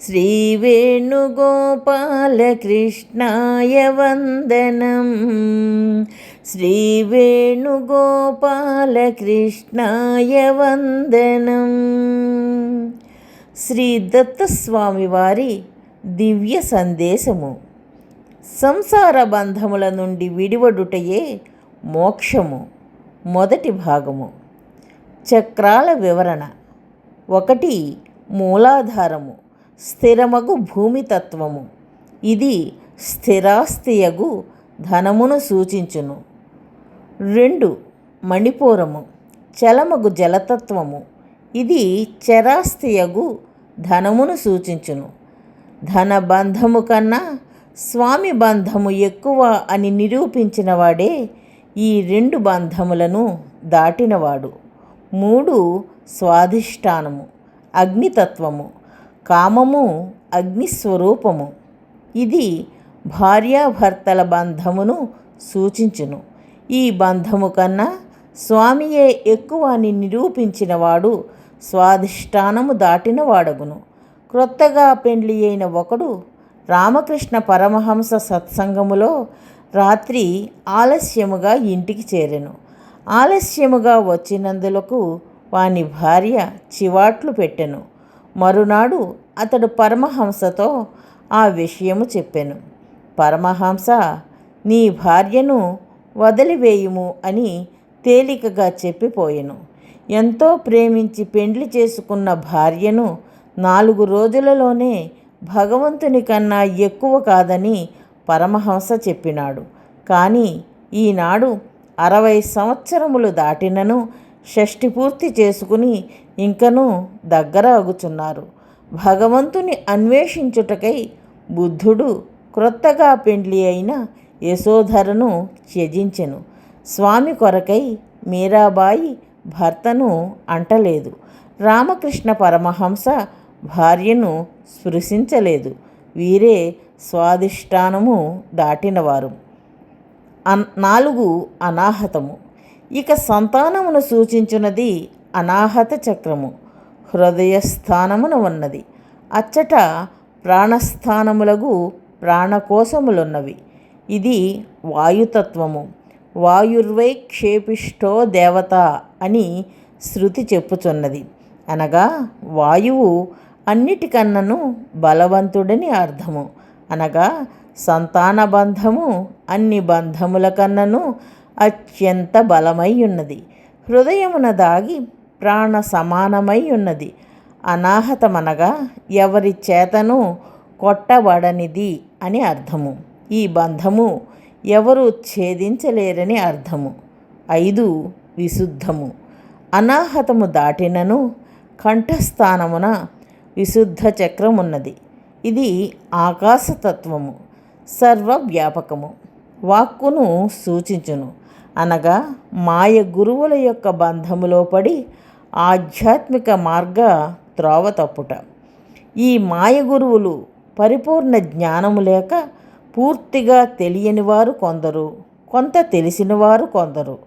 श्रीवेणुगोपालकृष्णाय वन्दनम् శ్రీవేణుగోపాలకృష్ణాయ వందనం శ్రీ దత్తస్వామి వారి దివ్య సందేశము సంసార బంధముల నుండి విడివడుటయే మోక్షము మొదటి భాగము చక్రాల వివరణ ఒకటి మూలాధారము స్థిరమగు భూమితత్వము. ఇది స్థిరాస్తియగు ధనమును సూచించును. రెండు మణిపూరము. చలమగు జలతత్వము. ఇది చరాస్తియగు ధనమును సూచించును. ధన బంధము కన్నా స్వామి బంధము ఎక్కువ అని నిరూపించిన వాడే ఈ రెండు బంధములను దాటినవాడు. మూడు స్వాధిష్టానము. అగ్నితత్వము. కామము అగ్నిస్వరూపము. ఇది భార్యాభర్తల బంధమును సూచించును. ఈ బంధము కన్నా స్వామియే ఎక్కువ అని నిరూపించినవాడు స్వాధిష్టానము దాటిన వాడగును. క్రొత్తగా పెండ్లి అయిన ఒకడు రామకృష్ణ పరమహంస సత్సంగములో రాత్రి ఆలస్యముగా ఇంటికి చేరెను. ఆలస్యముగా వచ్చినందులకు వాని భార్య చివాట్లు పెట్టెను. మరునాడు అతడు పరమహంసతో ఆ విషయము చెప్పాను. పరమహంస నీ భార్యను వదిలివేయుము అని తేలికగా చెప్పిపోయెను. ఎంతో ప్రేమించి పెండ్లి చేసుకున్న భార్యను నాలుగు రోజులలోనే భగవంతుని కన్నా ఎక్కువ కాదని పరమహంస చెప్పినాడు. కానీ ఈనాడు అరవై సంవత్సరములు దాటినను షష్ఠి పూర్తి చేసుకుని ఇంకనూ దగ్గర అగుచున్నారు. భగవంతుని అన్వేషించుటకై బుద్ధుడు క్రొత్తగా పెండ్లి అయిన యశోధరను త్యజించెను. స్వామి కొరకై మీరాబాయి భర్తను అంటలేదు. రామకృష్ణ పరమహంస భార్యను స్పృశించలేదు. వీరే స్వాదిష్టానము దాటినవారు. అన్ నాలుగు అనాహతము. ఇక సంతానమును సూచించున్నది అనాహత చక్రము హృదయస్థానమున ఉన్నది. అచ్చట ప్రాణస్థానములకు ప్రాణకోశములున్నవి. ఇది వాయుతత్వము. వాయుర్వై క్షేపిష్టో దేవత అని శృతి చెప్పుచున్నది. అనగా వాయువు అన్నిటికన్నను బలవంతుడని అర్థము. అనగా సంతాన బంధము అన్ని బంధముల కన్నను అత్యంత బలమై ఉన్నది హృదయమున దాగి ప్రాణ సమానమై ఉన్నది అనాహతమనగా ఎవరి చేతను కొట్టబడనిది అని అర్థము. ఈ బంధము ఎవరు ఛేదించలేరని అర్థము. ఐదు విశుద్ధము. అనాహతము దాటినను కంఠస్థానమున విశుద్ధ చక్రం ఉన్నది ఇది ఆకాశతత్వము సర్వవ్యాపకము. వాక్కును సూచించును. అనగా మాయ గురువుల యొక్క బంధములో పడి ఆధ్యాత్మిక మార్గ త్రోవ తప్పుట. ఈ మాయ గురువులు పరిపూర్ణ జ్ఞానము లేక పూర్తిగా తెలియని వారు కొందరు కొంత తెలిసిన వారు కొందరు.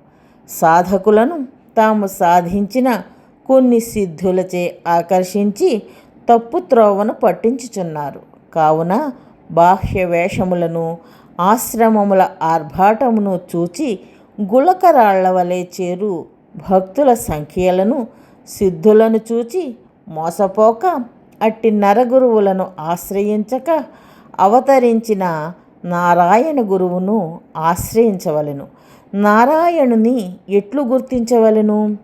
సాధకులను తాము సాధించిన కొన్ని సిద్ధులచే ఆకర్షించి తప్పు త్రోవను పట్టించుచున్నారు. కావున బాహ్య వేషములను ఆశ్రమముల ఆర్భాటమును చూచి గుళకరాళ్ళ వలె చేరు భక్తుల సంఖ్యలను సిద్ధులను చూచి మోసపోక అట్టి నరగురువులను ఆశ్రయించక అవతరించిన నారాయణ గురువును ఆశ్రయించవలెను. నారాయణుని ఎట్లు గుర్తించవలెను?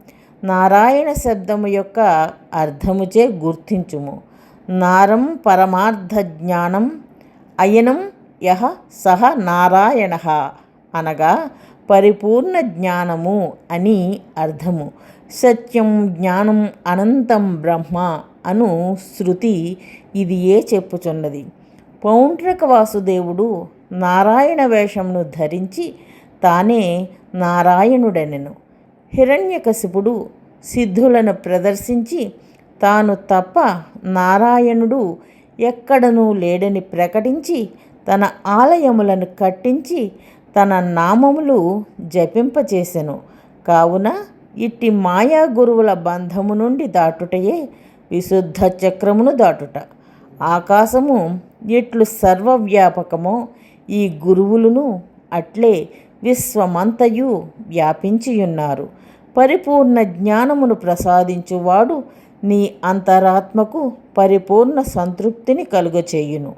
నారాయణ శబ్దము యొక్క అర్థముచే గుర్తించుము. నారం పరమార్థ జ్ఞానం అయనం యహ సహ నారాయణ అనగా పరిపూర్ణ జ్ఞానము అని అర్థము. సత్యం జ్ఞానం అనంతం బ్రహ్మ అను శృతి ఇది ఏ చెప్పుచున్నది? పౌండ్రక వాసుదేవుడు నారాయణ వేషమును ధరించి తానే నారాయణుడనెను. హిరణ్యకశిపుడు సిద్ధులను ప్రదర్శించి తాను తప్ప నారాయణుడు ఎక్కడనూ లేడని ప్రకటించి తన ఆలయములను కట్టించి తన నామములు జపింపచేసెను కావున ఇట్టి మాయా గురువుల బంధము నుండి దాటుటయే విశుద్ధ చక్రమును దాటుట. ఆకాశము ఎట్లు సర్వవ్యాపకమో ఈ గురువులను అట్లే విశ్వమంతయు వ్యాపించియున్నారు. పరిపూర్ణ జ్ఞానమును ప్రసాదించువాడు నీ అంతరాత్మకు పరిపూర్ణ సంతృప్తిని కలుగచేయును.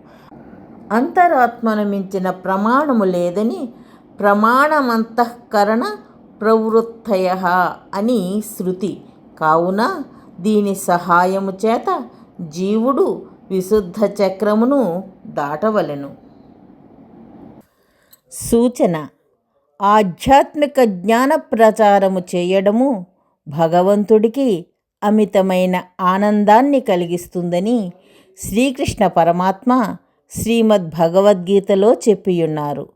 అంతరాత్మను మించిన ప్రమాణము లేదని ప్రమాణమంతఃకరణ ప్రవృత్తయ అని శృతి. కావున దీని సహాయము చేత జీవుడు విశుద్ధ చక్రమును దాటవలెను. సూచన. ఆధ్యాత్మిక జ్ఞాన ప్రచారము చేయడము భగవంతుడికి అమితమైన ఆనందాన్ని కలిగిస్తుందని శ్రీకృష్ణ పరమాత్మ శ్రీమద్ భగవద్గీతలో చెప్పియున్నారు.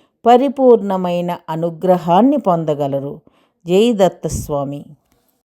పరిపూర్ణమైన అనుగ్రహాన్ని పొందగలరు. జై దత్తస్వామి.